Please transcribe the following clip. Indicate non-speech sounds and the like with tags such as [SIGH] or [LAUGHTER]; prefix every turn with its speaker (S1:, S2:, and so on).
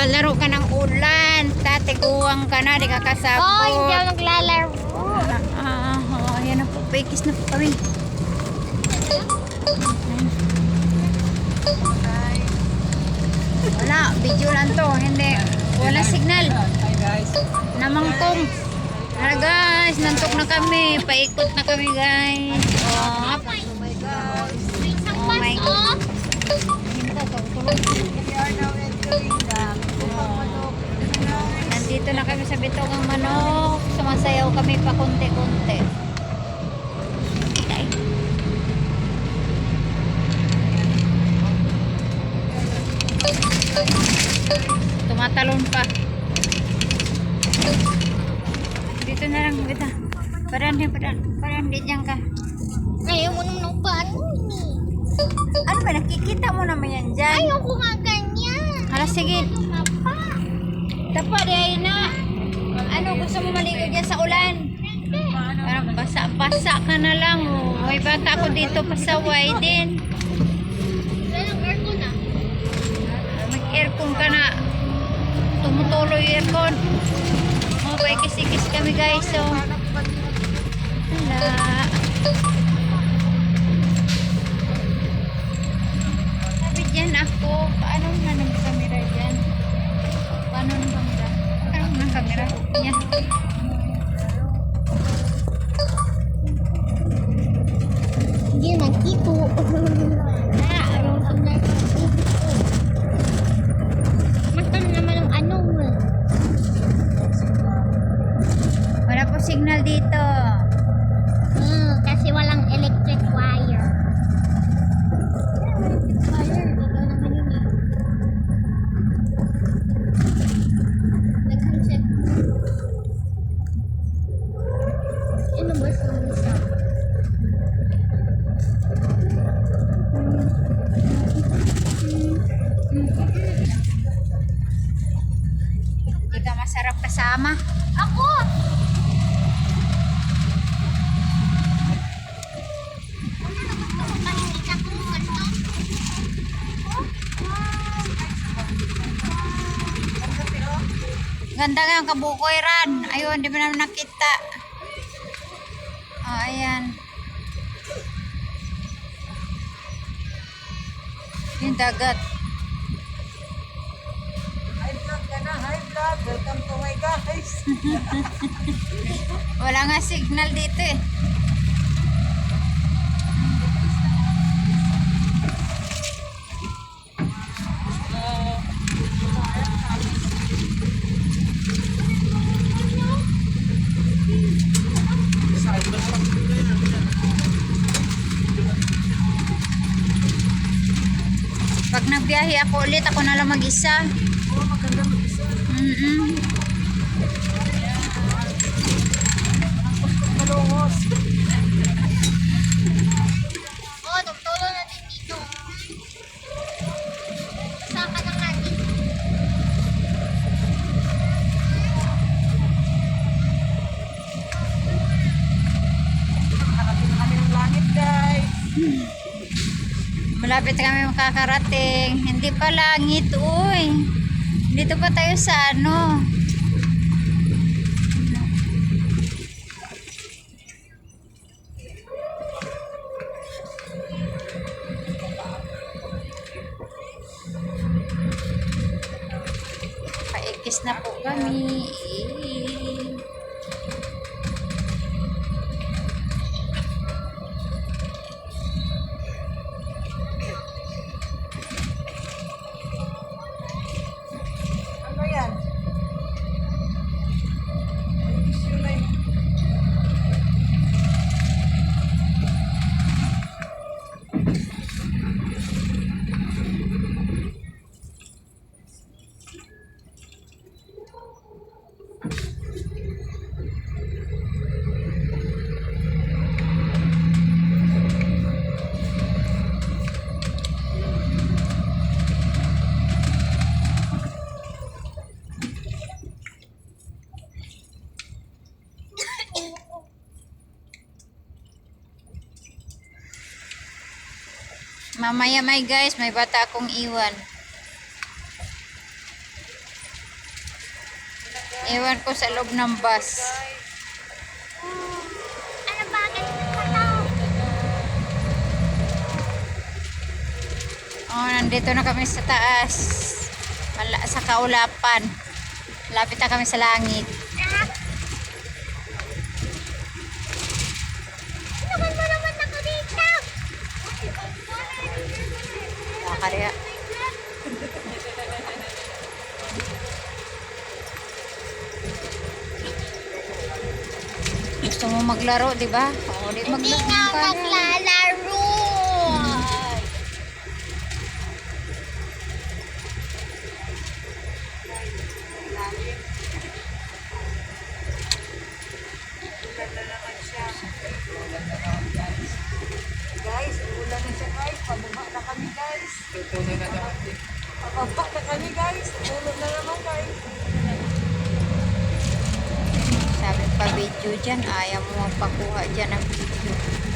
S1: Naglalaro ka ng ulan. Tatiguang ka na, di ka kasabot.
S2: Oh, hindi ako naglalaro.
S1: Ah, oh, ayan na po. Paikis na po kami. Wala, video lang to. Hindi, wala signal.
S3: Hi guys.
S1: Namangkong. Tara guys, nantok na kami. Paikot na kami guys. Oh,
S2: Oh my God.
S1: Oh my
S2: bus, oh.
S3: We are now Manok.
S1: Nandito na kami sa Bitogang Manok. Sumasayaw kami pa konti-konti. Tumatalon pa. Dito na lang, bita. Parang di, parang, parang di dyan ka.
S2: Ayaw mo naman ng paano eh.
S1: Ano ba, nakikita mo naman yan dyan?
S2: Ayaw ko nga ganyan.
S1: Hala, sige. Tapa, di ay na. Ano, gusto mo maligo dyan sa ulan? Parang basa-basa ka na lang. Oh. May bata ako dito pasaway din. Mag-aircon ka na. Tumutuloy yung aircon. Oh, may kisikis kami guys. So, hala. Ako, paano na ng camera dyan? Paano ng camera? Paano ng camera? Yan.
S2: Hindi nagkito. Ah, naman ang ano.
S1: Wala po signal dito. Kasama.
S2: Ako!
S1: Ganda nga ang kabukoy ran. Ayun, di ba naman nakita? Oh, ayan. Yung dagat.
S3: Vlog ka na. Hi vlog. Welcome to my guys. [LAUGHS]
S1: Wala nga signal dito eh. Pag nagbiyahe ako ulit, ako na lang mag-isa. Malapit kami makakarating. Hindi pa langit, uy. Dito pa tayo sa ano. Paikis na po kami. Eh. Mamaya may guys, may bata akong iwan. Iwan ko sa loob ng bus.
S2: Ano kataw?
S1: Oh, nandito na kami sa taas. Wala sa kaulapan. Lapit na kami sa langit. Nakakariya. Gusto mo maglaro, di ba? Oo, di
S2: Hindi
S1: maglaro.
S2: nga
S1: ka
S2: maglalaro.
S3: Ulan na naman siya. Guys, ulan na siya guys. Pababa na kami guys. Tutunan na naman din. Pababa na kami guys. Ulan na naman guys.
S1: Sabi pa video dyan, ayaw mo magpakuha dyan ng video.